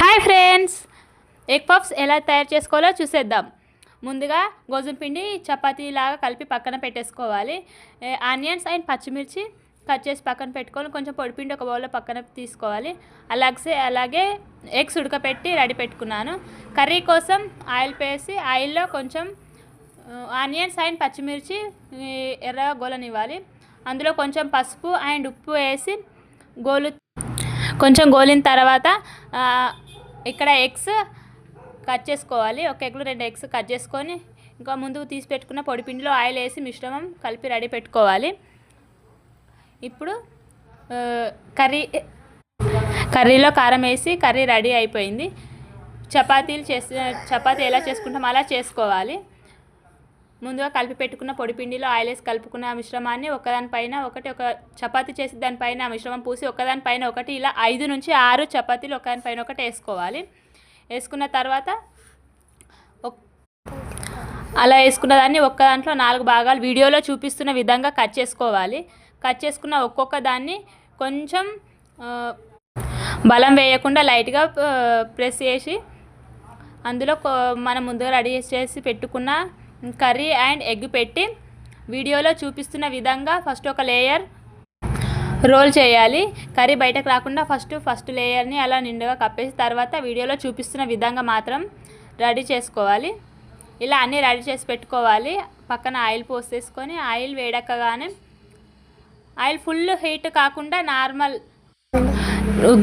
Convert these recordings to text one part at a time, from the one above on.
Hi friends. Egg puffs ఎలా తయారు చేసుకోవాలో చూసేద్దాం. ముందుగా గోధుమ పిండి చపాతీలాగా కలిపి పక్కన పెట్టేసుకోవాలి. ఆనియన్స్ అండ్ పచ్చిమిర్చి కట్ చేసి పక్కన పెట్టుకొని కొంచెం పొడిపిండి ఒక బౌల్లో పక్కన తీసుకోవాలి. అలాగే అలాగే ఎగ్స్ ఉడకపెట్టి రెడీ పెట్టుకున్నాను. కర్రీ కోసం ఆయిల్ పేసి ఆయిల్లో కొంచెం ఆనియన్స్ అండ్ పచ్చిమిర్చి ఎర్ర గోలనివ్వాలి. అందులో కొంచెం పసుపు అండ్ ఉప్పు వేసి గోలు కొంచెం గోలిన తర్వాత ఇక్కడ ఎగ్స్ కట్ చేసుకోవాలి. ఒక ఎగ్లో రెండు ఎగ్స్ కట్ చేసుకొని ఇంకా ముందుకు తీసి పెట్టుకున్న పొడిపిండిలో ఆయిల్ వేసి మిశ్రమం కలిపి రెడీ పెట్టుకోవాలి. ఇప్పుడు కర్రీ కర్రీలో కారం వేసి కర్రీ రెడీ అయిపోయింది. చపాతీలు చేసి చపాతీ ఎలా చేసుకుంటాం అలా చేసుకోవాలి. ముందుగా కలిపి పెట్టుకున్న పొడిపిండిలో ఆయిల్ వేసి కలుపుకున్న మిశ్రమాన్ని ఒకదానిపైన ఒకటి ఒక చపాతి చేసి దానిపైన ఆ మిశ్రమం పూసి ఒకదానిపైన ఒకటి ఇలా ఐదు నుంచి ఆరు చపాతీలు ఒకదానిపైన ఒకటి వేసుకోవాలి. వేసుకున్న తర్వాత అలా వేసుకున్న దాన్ని ఒక్క దాంట్లో నాలుగు భాగాలు వీడియోలో చూపిస్తున్న విధంగా కట్ చేసుకోవాలి. కట్ చేసుకున్న ఒక్కొక్క దాన్ని కొంచెం బలం వేయకుండా లైట్గా ప్రెస్ చేసి అందులో మనం ముందుగా రెడీ చేసి పెట్టుకున్న కర్రీ అండ్ ఎగ్ పెట్టి వీడియోలో చూపిస్తున్న విధంగా ఫస్ట్ ఒక లేయర్ రోల్ చేయాలి. కర్రీ బయటకు రాకుండా ఫస్ట్ ఫస్ట్ లేయర్ని అలా నిండుగా కప్పేసి తర్వాత వీడియోలో చూపిస్తున్న విధంగా మాత్రం రెడీ చేసుకోవాలి. ఇలా అన్నీ రెడీ చేసి పెట్టుకోవాలి. పక్కన ఆయిల్ పోసేసుకొని ఆయిల్ వేడెక్కగానే ఆయిల్ ఫుల్ హీట్ కాకుండా నార్మల్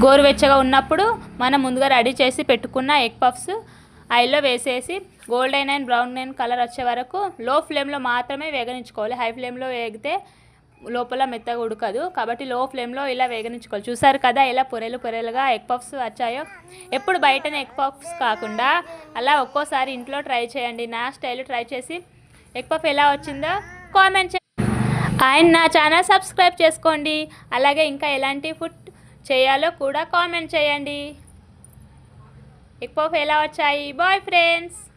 గోరువెచ్చగా ఉన్నప్పుడు మనం ముందుగా రెడీ చేసి పెట్టుకున్న ఎగ్ పఫ్స్ ఆయిల్లో వేసేసి golden and brown and colour వచ్చే వరకు లో ఫ్లేమ్లో మాత్రమే వేగనించుకోవాలి. హై ఫ్లేమ్లో వేగితే లోపల మెత్తగా ఉడకదు. కాబట్టి లో ఫ్లేమ్లో ఇలా వేగనించుకోవాలి. చూసారు కదా ఇలా పొరెలు పొరెలుగా ఎగ్ పఫ్స్ వచ్చాయో? ఎప్పుడు బయటనే ఎగ్ పఫ్స్ కాకుండా అలా ఒక్కోసారి ఇంట్లో ట్రై చేయండి. నా స్టైల్ ట్రై చేసి ఎగ్ పఫ్ ఎలా వచ్చిందో కామెంట్ అండ్ నా ఛానల్ సబ్స్క్రైబ్ చేసుకోండి. అలాగే ఇంకా ఎలాంటి ఫుడ్ చేయాలో కూడా కామెంట్ చేయండి. ఎక్కువ ఫెయిల్ అవ్వచ్చాయి. వచ్చాయి బాయ్ ఫ్రెండ్స్.